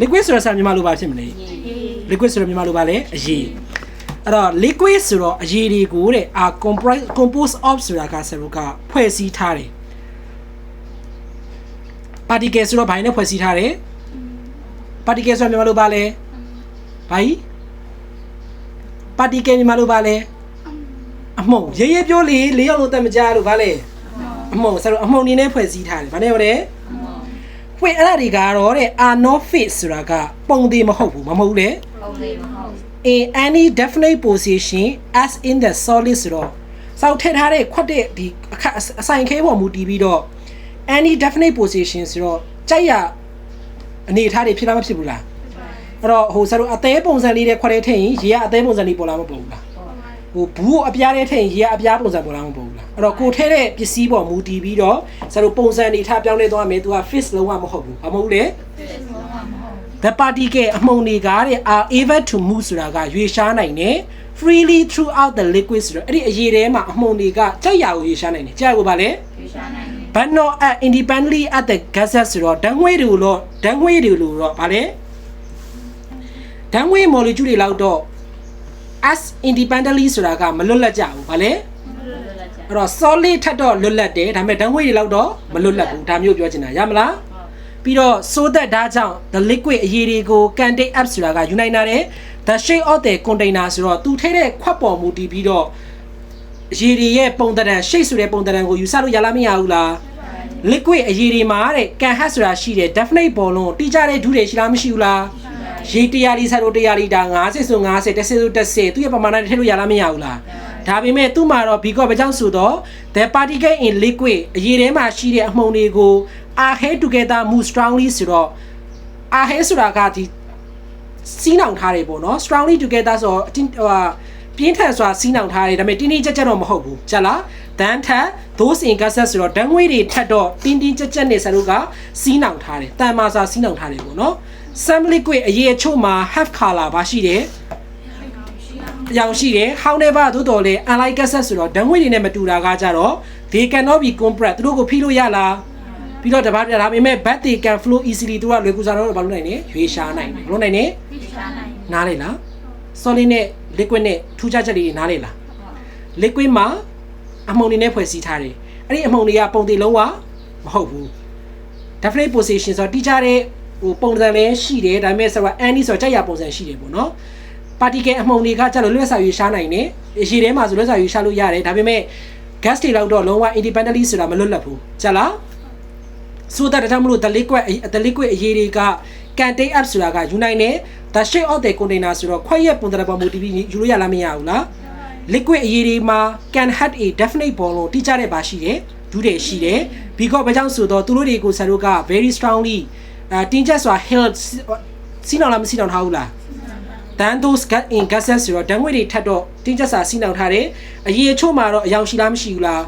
liquid ဆိုတော့ဆရာမြန်မာလိုပါဖြစ်မလဲ liquid ဆိုတော့မြန်မာလိုပါလဲအရည်အဲ့တော့ liquid ဆိုတော့အရည်တွေကိုတဲ့ are comprise compose of ဆိုတာကဆရာတို့ကဖွဲ့စည်းထားတယ် particle ဆိုတော့ဘာနဲ့ဖွဲ့စည်းထားတယ် particle ဆိုတော့မြန်မာလိုပါလဲဘာကြီး particle မြန်မာလိုပါလဲအမှုံရေးရေးပြောလေလေးယောက်လုံးတက်မကြလို့ဗာလဲအမှုံဆရာတို့အမှုံနေနဲ့ဖွဲ့စည်းထားတယ်ဗာနဲ့ရောတဲ့ ဖွင့်အဲ့ဒါတွေကတော့တဲ့ are not fit ဆိုတာကပုံသေးမဟုတ်ဘူးမမဟုတ်ဘူးလေပုံလေးမဟုတ် in any definite position as in the solid ဆိုတော့စောက်ထည့်ထားတဲ့ခွက်တဲ့ဒီအခက်အဆိုင်ခဲပေါ်မူတည်ပြီးတော့ any definite position ဆိုတော့ကြိုက်ရအနေအထားတွေဖြစ်လားမဖြစ်ဘူးလားအဲ့တော့ဟိုဆရာတို့အသေးပုံစံလေးတဲ့ခွက်တဲ့ထည့်ရင်ရေကအသေးပုံစံလေးပေါ်လာမပေါ်ဘူးလား ဟိုဘူးကိုအပြားတဲ့ထည့်ရင်ရေကအပြားပုံစံပေါ်လာမပေါ်ဘူးလားအဲ့တော့ကိုထည့်တဲ့ပစ္စည်းပေါ်မူတည်ပြီးတော့ဆရာတို့ပုံစံအနေထားပြောင်းလဲသွားမယ်သူက fix လုံးဝမဟုတ်ဘူးဘာမဟုတ်လဲ the particle အမှုန်တွေကတဲ့ are able to move ဆိုတာကရွေရှားနိုင်တယ် freely throughout the liquid ဆိုတော့အဲ့ဒီအရေထဲမှာအမှုန်တွေကကြက်ရာကိုရွေရှားနိုင်တယ်ကြက်ကိုပါလေရွေးရှားနိုင်တယ် but not at independently at the gases ဆိုတော့ဓာတ်ငွေ့တွေကိုတော့ဓာတ်ငွေ့တွေလို့တော့ဗာလေဓာတ်ငွေ့ molecule တွေလောက်တော့ as independently ဆိုတာကမလွတ်လပ်ကြဘူးဗာလေလွတ်လပ်ချက်အဲ့တော့ solid ထက်တော့လွတ်လပ်တယ်ဒါပေမဲ့ဓာတ်ငွေ့တွေလောက်တော့မလွတ်လပ်ဘူးဒါမျိုးပြောချင်တာရမလားပြီးတော့ so that ဒါကြောင့် the liquid အရည်တွေကို can take up ဆိုတာကယူနိုင်တာတဲ့ the shape of the container ဆိုတော့သူထဲတဲ့ခွက်ပေါ်မူတည်ပြီးတော့အရည်တွေရဲ့ပုံသဏ္ဍာန် shape ဆိုတဲ့ပုံသဏ္ဍာန်ကိုယူဆလို့ရလားမရဘူးလား liquid အရည်တွေမှာတဲ့ can have ဆိုတာရှိတယ် definite ပေါ်လုံးတိကျတဲ့ဒုတွေရှိလားမရှိဘူးလား ရေ100လီဆာတို့100လီတာ90ဆို90 10ဆို10သူရဲ့ပမာဏတွေထည့်လို့ရလားမရဘူးလားဒါပေမဲ့သူ့မှာတော့ because ဘာကြောင့်ဆိုတော့ the particle in liquid အရည်ထဲမှာရှိတဲ့အမှုန်တွေကို are held together move strongly ဆိုတော့ are held ဆိုတာကဒီစီးနှောင်ထားတယ်ပေါ့နော် strongly together ဆိုတော့အတင်းဟိုဟာပြင်းထန်စွာစီးနှောင်ထားတယ်ဒါပေမဲ့တင်းတင်းကြပ်ကြပ်တော့မဟုတ်ဘူးကြလား then ထက် those in gases ဆိုတော့ဓာတ်ငွေတွေထက်တော့တင်းတင်းကြပ်ကြပ်နေစလို့ကစီးနှောင်ထားတယ်တန်မာစာစီးနှောင်ထားတယ်ပေါ့နော် some liquid အရေးအချို့မှာ half color ပါရှိတယ်အကြောင်းရှိတယ် however သို့တော်လေ unlike gases ဆိုတော့ဓာတ်ငွေတွေနဲ့မတူတာကကြတော့ they cannot be compressed သူတို့ကိုဖိလို့ရလားပြီးတော့တပတ်ပြဒါပေမဲ့ but they can flow easily သူကလွယ်ကူစွာတော့ဘာလို့နိုင်လဲရွေးရှားနိုင်တယ်ဘလို့နိုင်လဲရွေးရှားနိုင်တယ်နားလေလား solid နဲ့ liquid နဲ့ထူးခြားချက်တွေနားလေလား liquid မှာအမှုန်တွေနဲ့ဖွဲ့စည်းထားတယ်အဲ့ဒီအမှုန်တွေကပုံသေးလုံးဝမဟုတ်ဘူး definite position ဆိုတော့တိကျတဲ့ ဟိုပုံစံလည်းရှိတယ်ဒါပေမဲ့ဆိုတော့ any ဆိုတော့ကြက်ရပုံစံရှိတယ်ပေါ့နော် particle အမှုန်တွေကကြလို့လွတ်စာရွေးရှားနိုင်တယ်ရေထဲမှာဆိုလွတ်စာရွေးရှားလို့ရတယ်ဒါပေမဲ့ gas တွေလောက်တော့လုံးဝ independently ဆိုတာမလွတ်လပ်ဘူးကြလားဆိုတော့ဒါကြောင့်မလို့ the liquid the liquid အရေးတွေက can take up ဆိုတာကယူနိုင်တယ် the shape of the container ဆိုတော့ခွက်ရဲ့ပုံသဏ္ဍာန်ပေါ်မူတည်ပြီးယူလို့ရလားမရဘူးလား liquid အရေးတွေမှာ can have a definite ပေါ်လို့တိကျတဲ့ပါရှိတယ်ဒူးတယ်ရှိတယ် because ဘာကြောင့်ဆိုတော့သူတို့တွေကိုဆရာတို့က very strongly အဲတင်းကျပ်စွာ held စီးနောင်လားမစီးနောင်ထားဘူးလား than those gas in gases ဆိုတော့ဓာတ်ငွေတွေထပ်တော့တင်းကျပ်စွာစီးနောင်ထားတယ်အရေးအချို့မှာတော့အယောင်ရှိလားမရှိဘူးလား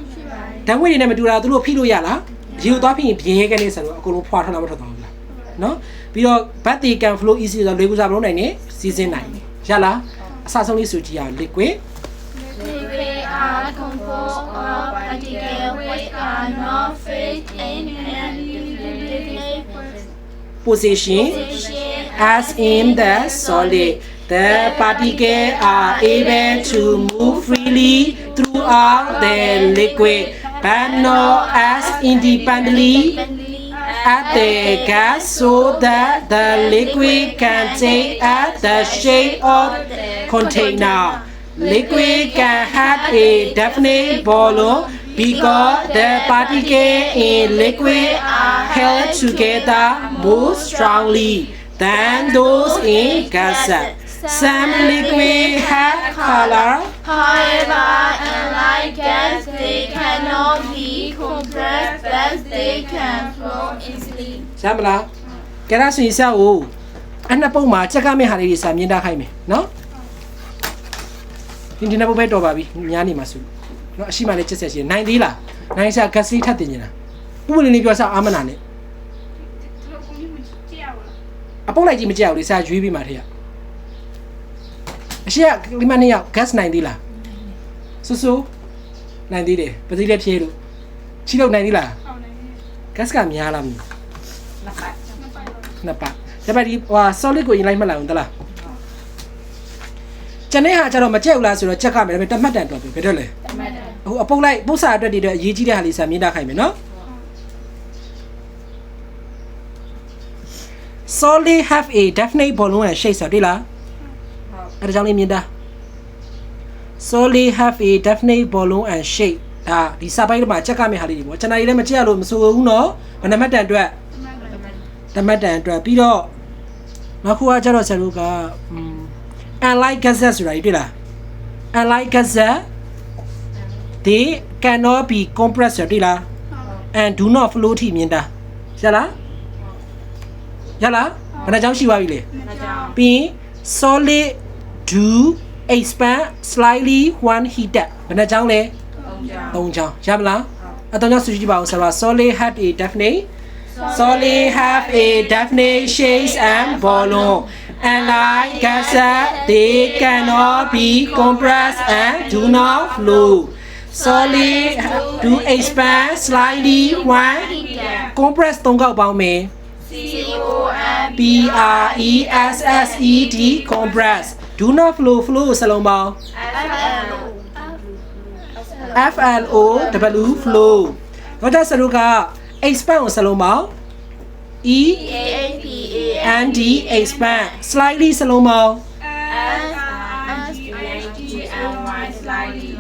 ဓာတ်ငွေတွေနဲ့မတူတာသူတို့ဖိလို့ရလားရေကိုသွားဖိရင်ပြင်းရဲကနေဆိုတော့အကုန်လုံးဖွာထွက်လာမထွက်သွားဘူးလားနော်ပြီးတော့ but they can flow easy ဆိုတော့လေကူစားမလို့နိုင်နေစီးစင်းနိုင်တယ်ရလားအစဆုံးလေးဆိုကြည့်ရအောင် liquid Liquid are composed of particles which are not fixed in any definite position as in the solid the particles are able to move freely throughout the liquid but not as independently at the gas so that the liquid can take at the shape of container. Liquid can have a definite volume because the particles in liquid are held together more strongly than those in gases. Some liquid have color However, unlike gas, they cannot be compressed, but they can flow easily. ရမလားကဲဒါဆိုရင်ဆက်ဦးအနှစ်ပုံမှာချက်ကမဲ့ဟာလေးတွေစာမြင်တာခိုင်းမယ်နော်ဒီဒီနှစ်ပုံပဲတော်ပါပြီညာနေမှာဆို နော်အရှိမလေးချက်ဆက်ရှင်နိုင်သေးလားနိုင်စားဂက်စလေးထပ်တင်နေတာဥပဒေလေးပြောစားအာမနာနဲ့အပုတ်လိုက်ကြီးမကြောက်လေစာရွေးပြီးမှထည့်ရအရှိကဒီမနေ့ရောက် gas နိုင်သေးလားဆူဆူနိုင်သေးတယ်ပတိလေးဖြေးလို့ချိလို့နိုင်သေးလား gas ကများလားမသိဘူးနှစ်ပတ်နှစ်ပတ်ဒါပေမဲ့ဒီဟို solid ကိုရင်လိုက်မှတ်လိုက်အောင်တလားကျန်တဲ့ဟာကျတော့မကြက်ဘူးလားဆိုတော့ချက်ကမယ်ဒါပေမဲ့တတ်မှတ်တန်တော့ပြီဘယ်တော့လဲတမတ်တယ် အခုအပုတ်လိုက်ပုတ်စာအတွက်ဒီတော့အရေးကြီးတဲ့ဟာလေးစာမြင်တာခိုင်းမယ်နော် solid have a definite volume and shape ဆိုတော့တွေ့လားဟုတ်အဲ့ဒါကြောင့်လေးမြင်တာ solid have a definite volume and shape ဒါဒီစာပိုင်းထဲမှာချက်ကမယ့်ဟာလေးတွေပေါ့ကျွန်တော်ကြီးလည်းမကြက်ရလို့မဆိုဘူးနော်ဘယ်နှမတ်တန်အတွက်တမတ်တမတ်တန်အတွက်ပြီးတော့နောက်ခုကကျတော့ဆရာတို့က um, unlike gazette ဆိုတာကြီးတွေ့လား unlike gazette they cannot be compressed ဆိုတာတွေ့လား and do not flow ထိမြင်တာရလားရလားဘယ်နှကြောင်းရှိသွားပြီလဲ နှစ်ကြောင်း ပြီးရင် solid do expand slightly one heated ဘယ်နှကြောင်းလဲ သုံးကြောင်း ၃ကြောင်းရမလားအသုံးကြောင်းစုကြည့်ပါဦးဆရာ solid have a definite solid have a definite shape and volume and like gases they cannot be compressed and do not flow solid do expand slightly one compress ၃កောက်ပေါင်းမယ် C O M P R E S S E D compress do not flow flow စလုံးပေါင်း F L O F L O W flow တော့ဒါစရုက expand ကိုစလုံးပေါင်း E A P A N D expand slightly စလုံးပေါင်း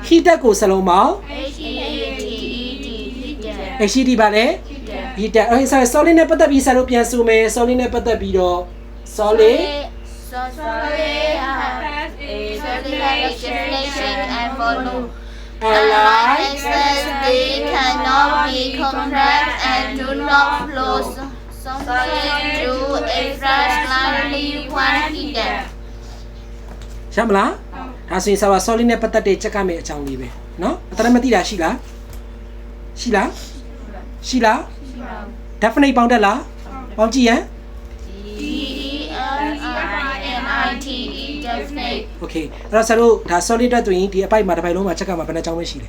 slightly heated ကိုစလုံးပေါင်း H E A T E D heated HED ပါလေ heated အဲ့ဆို solid နဲ့ပတ်သက်ပြီးစရုပြန်ဆိုမယ် solid နဲ့ပတ်သက်ပြီးတော့ solid solid has a circulation and volume and like Excess they cannot be compressed and do not flow solid to a fresh slightly one heated ရမလား ဒါဆိုရင်ဆရာ solid နဲ့ပတ်သက်တဲ့ချက်ကမယ့်အကြောင်းလေးပဲเนาะအတရမသိတာရှိလားရှိလားရှိလား definite ပေါင်းတက်လားပေါင်းကြည့်ရန် D E N I N I T E definite okay အဲ့တော့ဆရာတို့ဒါ solid အတွက်ဆိုရင်ဒီအပိုက်မှာတစ်ပိုက်လုံးမှာချက်ကမှာဘယ်နှကြောင်းပဲရှိလဲ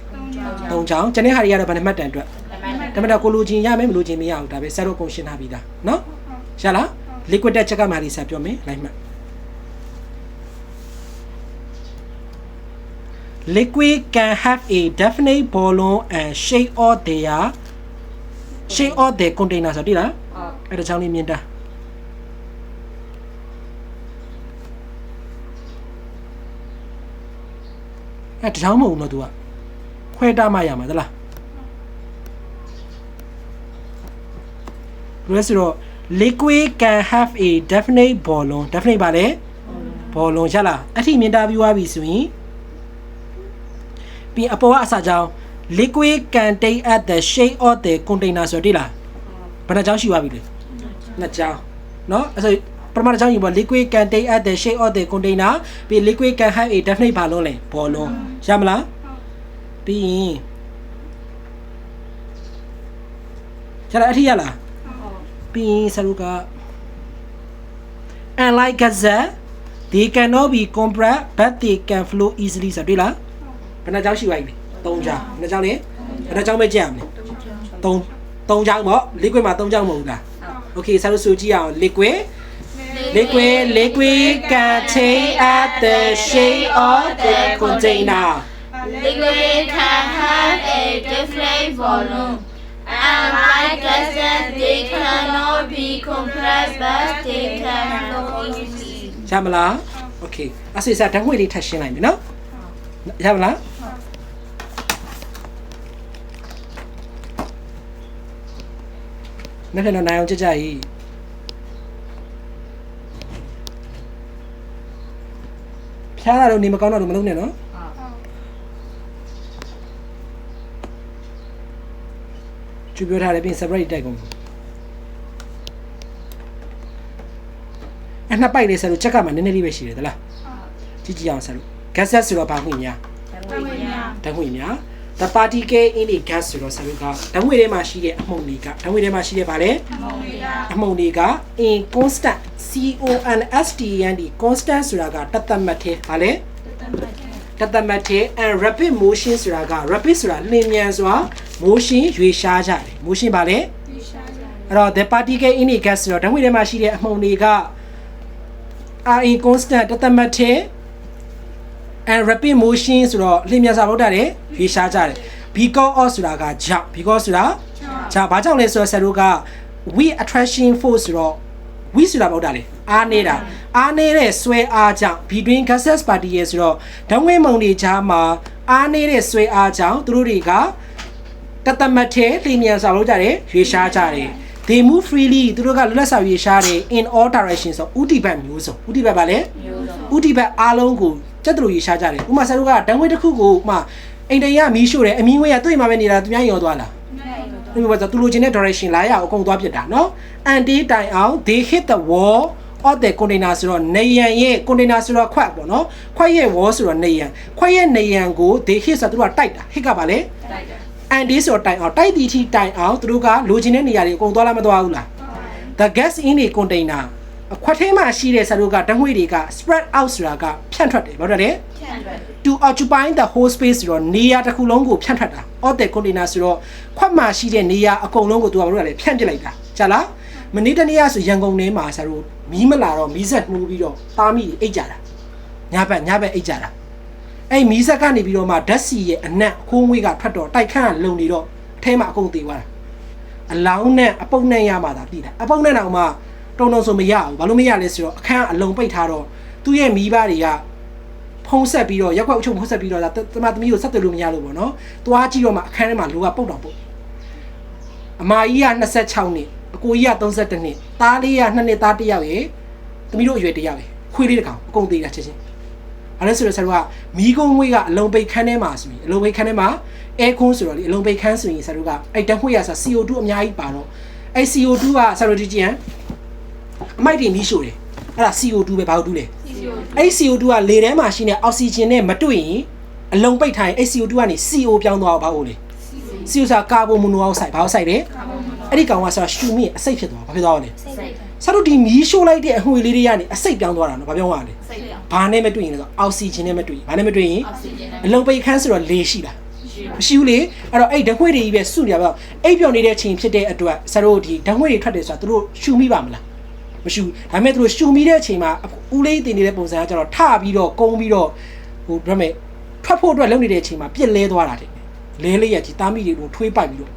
၃ကြောင်းကျန်တဲ့ဟာတွေကတော့ဘယ်နှမှတ်တန်အတွက် တမတ်တယ်ဒါပေမဲ့ကိုလိုချင်ရမယ်မလိုချင်မရဘူးဒါပဲဆရာတို့ကုန်ရှင်းထားပြီးသားเนาะရလား liquid တက်ချက်ကမှာလေးဆက်ပြောမယ်လိုက်မှတ် liquid can have a definite volume and shape of their shape of their container ဆိုတော့တိလားဟုတ်အဲ့ဒါကြောင့်လေးမြင်တာအဲ့ဒါကြောင့်မဟုတ်ဘူးနော် तू ကခွဲတမှရမှာသလားဘယ်ဆိုတော့ liquid can have a definite volume definite ပါလေ volume ရလားအဲ့ထိမြင်တာပြီးသွားပြီဆိုရင် ပြီးအပေါ်ကအစာကြောင်း liquid can take at the shape of the container ဆိုတော့တိလားဘယ်နှကြောင်းရှိသွားပြီလဲ နှစ်ကြောင်းเนาะအဲ့ဆိုပထမတစ်ကြောင်းယူပါ liquid can take at the shape of the container ပြီး liquid can have a definite ဘာလုံးလဲဘောလုံးရမလားပြီးရင်ကျန်တဲ့အထီးရလားပြီးရင်ဆရုက unlike gazette they cannot be compressed but they can flow easily ဆိုတော့တွေ့လား ဘယ်နှကြောင်းရှိပါပြီလဲ၃ကြောင်းဘယ်နှကြောင်းလဲဘယ်နှကြောင်းပဲကြည့်ရမလဲ၃၃ကြောင်းပေါ့ liquid မှာ၃ကြောင်းမဟုတ်ဘူးလား Okay ဆရာတို့ဆိုကြည့်အောင် liquid liquid liquid can take at the shape of the container Liquid can have a different volume. And like gases, they cannot be compressed, but they can flow easily. ရမလား Okay အဲ့ဆိုဆရာဓာတ်ငွေလေးထပ်ရှင်းလိုက်မယ်နော် ရမလားနေ့ပြန်တော့နိုင်အောင်ကြကြကြီးဖျားတာတော့နေမကောင်းတော့လို့မလုပ်နဲ့နော်ကျူပြောထားတယ်ပြင် separate တိုက်ကုန်အနှစ်ပိုက်လေးဆက်လို့ချက်ကမှနည်းနည်းလေးပဲရှိတယ်သလားကြည့်ကြည့်အောင်ဆက်လို့ gas ဆိုတော့ဘာငွေများတမတ်တယ်ဓာတ်ငွေများ the particle in the gas ဆိုတော့ဆက်လို့ကဓာတ်ငွေထဲမှာရှိတဲ့အမှုန်တွေကဓာတ်ငွေထဲမှာရှိတဲ့ဗာလဲအမှုန်တွေက in constant C O N S T N D constant ဆိုတာကတသက်မှတ်သေးဗာလဲတသက်မှတ်သေး and rapid motion ဆိုတာက rapid ဆိုတာလျင်မြန်စွာ motion ရွေရှားကြတယ် motion ဗာလဲအဲ့တော့ the particle in a gas ဆိုတော့ဓာတ်ငွေထဲမှာရှိတဲ့အမှုန်တွေက are in constant တသက်မတ်တဲ့ and rapid motion ဆိုတော့လျင်မြန်စွာဗုဒ္ဓတယ်ရွေးရှားကြတယ် because of ဆိုတာကကြောင့် because ဆိုတာကြောင့်ဘာကြောင့်လဲဆိုတော့ဆရာတို့က we attraction force ဆိုတော့ we ဆိုတာဗုဒ္ဓလေအားနေတာအားနေတဲ့ဆွဲအားကြောင့် between gases particle ဆိုတော့ဓာတ်ငွေမုန်တွေကြားမှာအားနေတဲ့ဆွဲအားကြောင့်သူတို့တွေကတသက်မတ်တဲ့လျင်မြန်စွာဗုဒ္ဓတယ်ရွေးရှားကြတယ် they move freely သူတို့ကလွတ်လပ်စွာရွေးရှားတယ် in all directions ဆိုဥတီဘတ်မျိုးစုံဥတီဘတ်ပါလေမျိုးစုံဥတီဘတ်အားလုံးကို စက်တလို့ရေရှားကြတယ်ဥမာဆရာတို့ကဓာတ်ငွေတစ်ခုကိုဥမာအိမ်တရမီးရှို့တယ်အမီးငွေကသူ့အိမ်မှာပဲနေတာသူများရောသွားလားဒီမှာဆိုသူလိုချင်တဲ့ direction လာရအောင်အကုန်သွားပြစ်တာနော် anti တိုင်အောင် they hit the wall of the container ဆိုတော့နေရန်ရဲ့ container ဆိုတော့ခွက်ပေါ့နော်ခွက်ရဲ့ wall ဆိုတော့နေရန်ခွက်ရဲ့နေရန်ကို they hit ဆိုတော့သူတို့ကတိုက်တာ hit ကပါလေတိုက်တယ် anti ဆိုတော့တိုင်အောင်တိုက်တီထိတိုင်အောင်သူတို့ကလိုချင်တဲ့နေရာတွေအကုန်သွားလားမသွားဘူးလား the gas in a container အခွက်ထဲမှာရှိတဲ့ဆရာတို့ကဓာတ်ငွေတွေက spread out ဆိုတာကဖြန့်ထွက်တယ်ဘာလို့လဲဖြန့်ထွက် to occupy the whole space ဆိုတော့နေရာတစ်ခုလုံးကိုဖြန့်ထွက်တာ of the container ဆိုတော့ခွက်မှာရှိတဲ့နေရာအကုန်လုံးကိုသူကဘာလို့လဲဖြန့်ပစ်လိုက်တာကြားလားမနေ့တနေ့ကဆိုရန်ကုန်ထဲမှာဆရာတို့မီးမလာတော့မီးဆက်နှိုးပြီးတော့သားမိအိတ်ကြတာညဘက်ညဘက်အိတ်ကြတာအဲ့မီးဆက်ကနေပြီးတော့မှဓာတ်စီရဲ့အနက်ခိုးငွေကထွက်တော့တိုက်ခန့်ကလုံနေတော့အထဲမှာအကုန်သေးသွားတာအလောင်းနဲ့အပုတ်နဲ့ရမှသာပြည်တာအပုတ်နဲ့တော့မှ တုံတုံဆိုမရဘူးဘာလို့မရလဲဆိုတော့အခန်းအလုံးပိတ်ထားတော့သူ့ရဲ့မိဘတွေကဖုံးဆက်ပြီးတော့ရက်ကွက်အုပ်ချုပ်ဖုံးဆက်ပြီးတော့ဒါတမသမီးကိုဆက်သွယ်လို့မရလို့ပေါ့နော်။သွားကြည့်တော့မှအခန်းထဲမှာလူကပုတ်တော့ပုတ်။အမကြီးက26နှစ်အကိုကြီးက32နှစ်သားလေးက2နှစ်သားတစ်ယောက်ရေသမီးတို့အရွယ်တစ်ယောက်ရေခွေးလေးတစ်ကောင်အကုန်သေးတာချက်ချင်း။အဲ့ဒါဆိုတော့ဆရာတို့ကမီးကုန်းငွေ့ကအလုံးပိတ်ခန်းထဲမှာဆိုရင်အလုံးပိတ်ခန်းထဲမှာအဲခွန်းဆိုတော့လေအလုံးပိတ်ခန်းဆိုရင်ဆရာတို့ကအဲ့တန်းငွေ့ရဆို CO2 အများကြီးပါတော့အဲ့ CO2 ကဆရာတို့ကြည့်ကြည့်ဟမ် အမိုက်တွေမီးရှို့တယ်အဲ့ဒါ CO2 ပဲဘာလို့တူးလဲ CO2 အဲ့ CO2 ကလေထဲမှာရှိနေအောက်ဆီဂျင်နဲ့မတွေ့ရင်အလုံးပိတ်ထားရင်အဲ့ CO2 ကနေ CO ပြောင်းသွားအောင်ဘာလို့လဲ CO ဆိုတာကာဗွန်မိုနိုအောက်ဆိုက်ဘာလို့ဆိုက်လဲအဲ့ဒီကောင်ကဆိုတာရှူမိရင်အဆိပ်ဖြစ်သွားဘာဖြစ်သွားလဲစိတ်ဆရာတို့ဒီမီးရှို့လိုက်တဲ့အငွေလေးတွေကနေအဆိပ်ပြောင်းသွားတာနော်ဘာပြောင်းသွားလဲစိတ်ပြောင်းဘာနဲ့မတွေ့ရင်လဲဆိုအောက်ဆီဂျင်နဲ့မတွေ့ရင်ဘာနဲ့မတွေ့ရင်အောက်ဆီဂျင်နဲ့အလုံးပိတ်ခန်းဆိုတော့လေရှိတာရှိမရှိဘူးလေအဲ့တော့အဲ့ဓာတ်ငွေ့တွေကြီးပဲစုနေရပါတော့အိပ်ပျော်နေတဲ့ချိန်ဖြစ်တဲ့အတွက်ဆရာတို့ဒီဓာတ်ငွေ့တွေထွက်တယ်ဆိုတာသူတို့ရှူမိပါမလား မရှိဘူးဒါပေမဲ့သူတို့ရှူမိတဲ့အချိန်မှာဦးလေးတင်နေတဲ့ပုံစံကကျတော့ထပြီးတော့ကုန်းပြီးတော့ဟိုဒါပေမဲ့ထွက်ဖို့အတွက်လုပ်နေတဲ့အချိန်မှာပြစ်လဲသွားတာတဲ့လဲလေးရကြီးတားမိတွေကိုထွေးပိုက်ပြီးတော့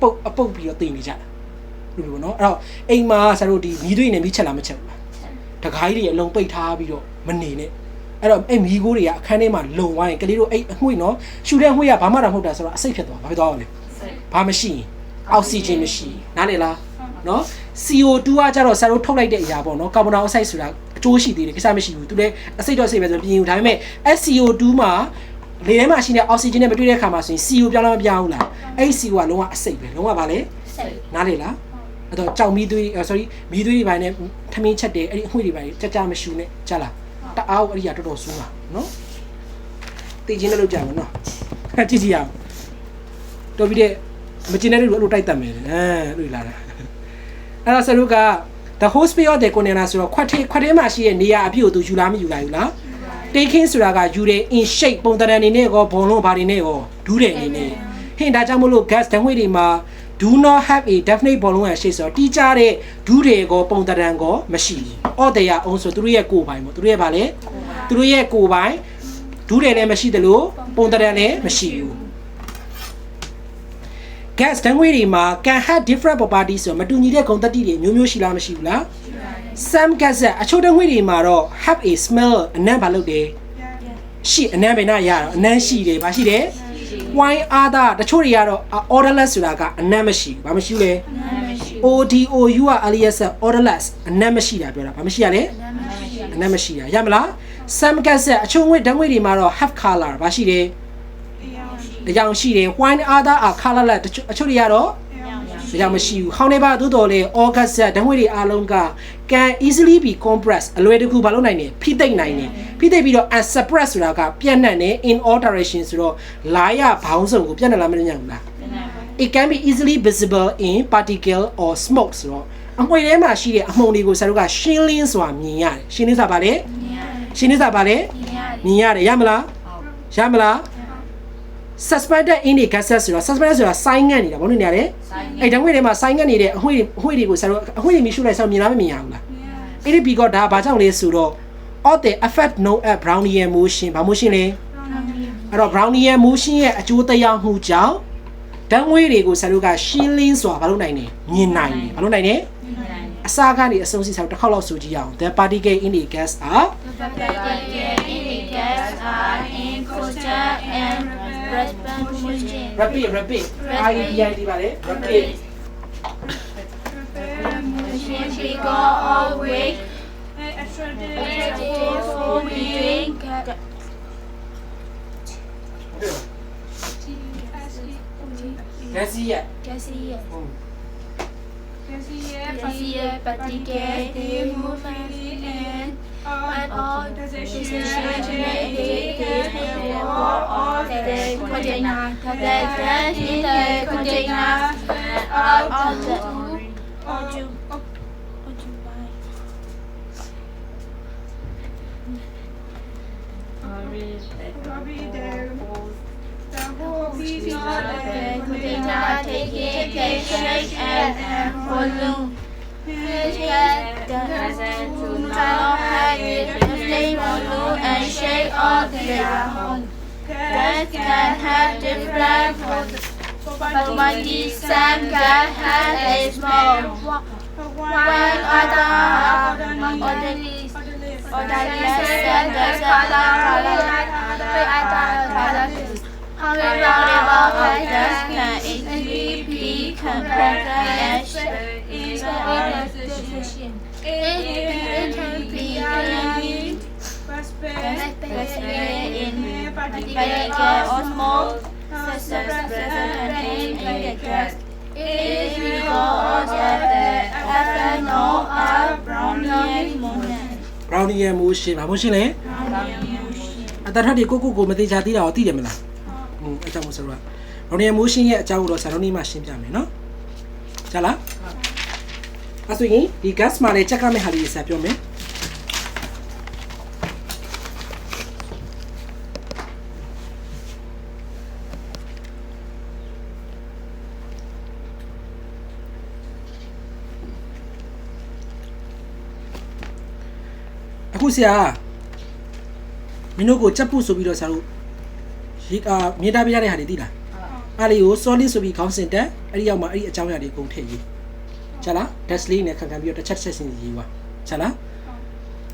ပုတ်အပုတ်ပြီးတော့တင်နေကြတာလို့ပြောနော်အဲ့တော့အိမ်မှာဆရာတို့ဒီမီးသွေးနဲ့မီးချက်လာမချက်ဘူးလားတခါကြီးတွေအလုံးပိတ်ထားပြီးတော့မနေနဲ့အဲ့တော့အဲ့မီးကိုးတွေကအခန်းထဲမှာလုံသွားရင်ကလေးတို့အဲ့အငွေ့နော်ရှူတဲ့ငွေ့ကဘာမှတော့မဟုတ်တာဆိုတော့အဆိပ်ဖြစ်သွားဘာဖြစ်သွားလဲစိတ်ဘာမရှိရင်အောက်ဆီဂျင်မရှိနားလေလား နော် CO2 ကကြတော့ဆရာတို့ထုတ်လိုက်တဲ့အရာပေါ့နော်ကာဗွန်ဒိုင်အောက်ဆိုက်ဆိုတာအကျိုးရှိသေးတယ်ကိစ္စမရှိဘူးသူလည်းအဆိပ်တော့ဆိပ်ပဲဆိုပြင်ယူဒါပေမဲ့ SCO2 မှာလေထဲမှာရှိတဲ့အောက်ဆီဂျင်နဲ့မတွေ့တဲ့ခါမှာဆိုရင် CO ပြောင်းလာမပြောင်းဘူးလားအဲ့ဒီ CO ကလုံးဝအဆိပ်ပဲလုံးဝဗာလေစိတ်နားလေလားအဲ့တော့ကြောင်မီးသွေး sorry မီးသွေးတွေပိုင်းနဲ့ထမင်းချက်တယ်အဲ့ဒီအငွေ့တွေပိုင်းကြကြမရှူနဲ့ကြားလားတအားအဲ့ဒီကတော်တော်ဆိုးတာနော်တည်ချင်းလည်းလုပ်ကြမယ်နော်ကြည့်ကြည့်ရအောင်တော်ပြီးတဲ့မကျင်တဲ့လူအဲ့လိုတိုက်တတ်မယ်အဲတွေ့လာတာ အဲ့ဒါဆရုက the host pay of the container ဆိုတော့ခွက်ထဲခွက်ထဲမှာရှိတဲ့နေရာအပြည့်ကိုသူယူလာမယူလာယူလား taking ဆိုတာကယူတယ် in shape ပုံသဏ္ဍာန်နေနဲ့ကောဘုံလုံးဘာတွေနဲ့ကောဒူးတယ်အနေနဲ့ဟင်ဒါကြောင့်မလို့ gas ဓာတ်ငွေ့တွေမှာ do not have a definite ဘုံလုံးရဲ့ shape ဆိုတော့တီးကြတဲ့ဒူးတွေကောပုံသဏ္ဍာန်ကောမရှိဘူး။ all they are own ဆိုသူတို့ရဲ့ကိုယ်ပိုင်ပေါ့သူတို့ရဲ့ဗာလဲသူတို့ရဲ့ကိုယ်ပိုင်ဒူးတွေလည်းမရှိသလိုပုံသဏ္ဍာန်လည်းမရှိဘူး gas ဓာတ်ငွေ့တွေမှာ can have different properties ဆိုတော့မတူညီတဲ့ဂုဏ်သတ္တိတွေမျိုးမျိုးရှိလားမရှိဘူးလား some gas အချို့ဓာတ်ငွေ့တွေမှာတော့ have a smell အနံ့ဘာလုပ်တယ်ရှိအနံ့ပဲနာရတော့အနံ့ရှိတယ်ဘာရှိတယ် wine other တချို့တွေကတော့ odorless ဆိုတာကအနံ့မရှိဘူးဘာမရှိဘူးလဲနားမရှိ ODOU က alias odorless အနံ့မရှိတာပြောတာဘာမရှိရလဲမရှိအနံ့မရှိတာရမလား some gas အချို့ငွေဓာတ်ငွေတွေမှာတော့ have color ဘာရှိတယ် တကြောင်ရှိတယ် wine other are colorless တချို့အချို့တွေကတော့ဒါကြောင့်မရှိဘူး။ဟောင်းနေပါသို့တော်လေ August ဓာတ်ငွေတွေအားလုံးက can easily be compressed အလွယ်တကူမလုပ်နိုင်နဲ့ဖိသိမ့်နိုင်တယ်။ဖိသိမ့်ပြီးတော့ unsuppressed ဆိုတာကပြန့်နှံ့တယ် in all direction ဆိုတော့လာရဘောင်းစုံကိုပြန့်နှံ့လာမလို့ညံ့ဘူးလားနား It can be easily visible in particle or smoke ဆိုတော့အမွေထဲမှာရှိတဲ့အမှုန်တွေကိုဆရာတို့ကရှင်းလင်းစွာမြင်ရတယ်။ရှင်းလင်းစွာပါလေမြင်ရတယ်ရှင်းလင်းစွာပါလေမြင်ရတယ်မြင်ရတယ်ရမလားဟုတ်ရမလား suspended indic gases ဆိုတော့ suspended ဆိုတာဆိုင်းငံ့နေတာဘာလို့နေရလဲအဲ့ဓာတ်ငွေတွေမှာဆိုင်းငံ့နေတဲ့အငွေ့အငွေ့တွေကိုဆရာတို့အငွေ့တွေမရှိလိုက်ဆရာတို့မြင်လားမမြင်ရဘူးလားအဲ့ဒီ because ဒါဘာကြောင့်လဲဆိုတော့ all the effect known at brownian motion ဘာ motion လဲအဲ့တော့ brownian motion ရဲ့အကျိုးသက်ရောက်မှုကြောင့်ဓာတ်ငွေတွေကိုဆရာတို့က shielding ဆိုတာဘာလို့နိုင်လဲမြင်နိုင်တယ်ဘာလို့နိုင်လဲအစားကနေအဆုံးစီဆရာတို့တစ်ခေါက်လောက်ဆိုကြည့်ရအောင် the particle in the gas are Particle in the gas are in constant and response rapid rapid RAPID ပါလေ rapid machine because of which electricity flow between gaseous gaseous ဟုတ် gaseous particle they move freely and but all decisions made in the wall of the container that that in the container out of the occupy the container taking the shape and volume. Which get the tunnel height, the same volume and shape of the hole. Gas can have different properties. Some gas has a small one other orderly orderly cell gas other However, others can easily it can be clearly specified in particular osmosis present in the gas. It is because of the effect known as Brownian motion. brownian motion ဘာ motion လဲ အတထက်တွေကိုကိုကိုမသေးချာသေးတာကိုသိတယ်မလားဟုတ်အကြောင်းမို့ဆိုတော့ brownian motion ရဲ့အကြောင်းကိုတော့ဆရာတို့နေ့မှရှင်းပြမယ်နော်ကြားလား အဲ့ဆိုရင်ဒီ gas မှာလည်းချက်ကမယ့်ဟာလေးတွေဆက်ပြောမယ်အခုဆရာမင်းတို့ကိုချက်ပုတ်ဆိုပြီးတော့ဆရာတို့ရေအာမြေတားပြရတဲ့ဟာတွေသိလားအဲ့လေးကို solid ဆိုပြီးခေါင်းစဉ်တက်အဲ့ဒီရောက်မှာအဲ့ဒီအကြောင်းအရာတွေအကုန်ထည့်ရေး ချက်လား dash လေးနဲ့ခံခံပြီးတော့တစ်ချက်တစ်ချက်စင်ရေးပါချက်လား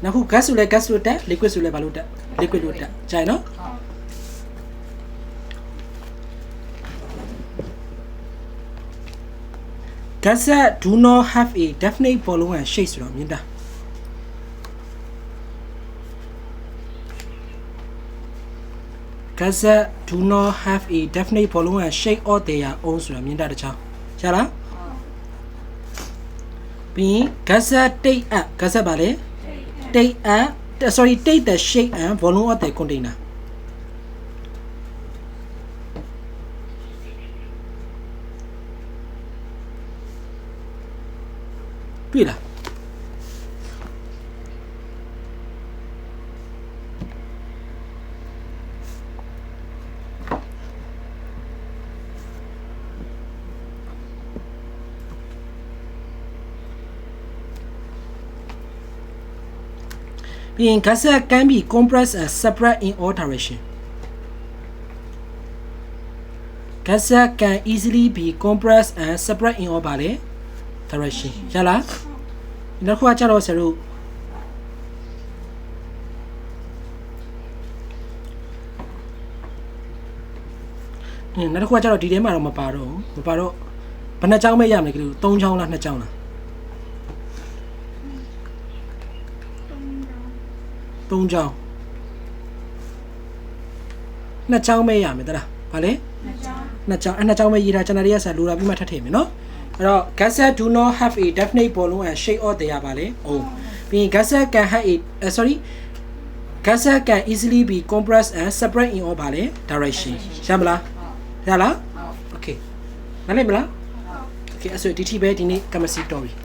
နောက်ခု gas ဆိုလဲ gas လို့တက် liquid ဆိုလဲဘာလို့တက် liquid လို့တက်ကြိုင်နော် gases do not have a definite volume and shape ဆိုတော့မြင်တာ gases do not have a definite volume and shape of their own ဆိုတာမြင်တာတခြားရလား ပြီးရင် gases take up gases ပါလေ take up sorry take the shape and volume of the container တွေ့လား ပြီးရင် gases can be compressed and separate in all direction gases can easily be compressed and separate in all ပါလေ direction ရလားနောက်တစ်ခုကကြတော့ဆရာတို့ အင်းနောက်တစ်ခုကကြတော့ဒီထဲမှာတော့မပါတော့ဘူးမပါတော့ဘယ်နှချောင်းပဲရမလဲကလေး၃ချောင်းလား၂ချောင်းလား ၃ချောင်းနှစ်ချောင်းပဲရမယ်တလားဗာလေနှစ်ချောင်းအဲနှစ်ချောင်းပဲရေးတာကျွန်တော်တွေကဆက်လိုတာပြီးမှထပ်ထည့်မယ်နော်အဲ့တော့ gases do not have a definite volume and shape of their ပါလေ။ oh ပြီးရင် gases can have a uh, sorry gases can easily be compressed and separate in all ပါလေ direction ရမလားရလား okay နားလည်မလား okay အဲ့ဆိုဒီထိပဲဒီနေ့ chemistry story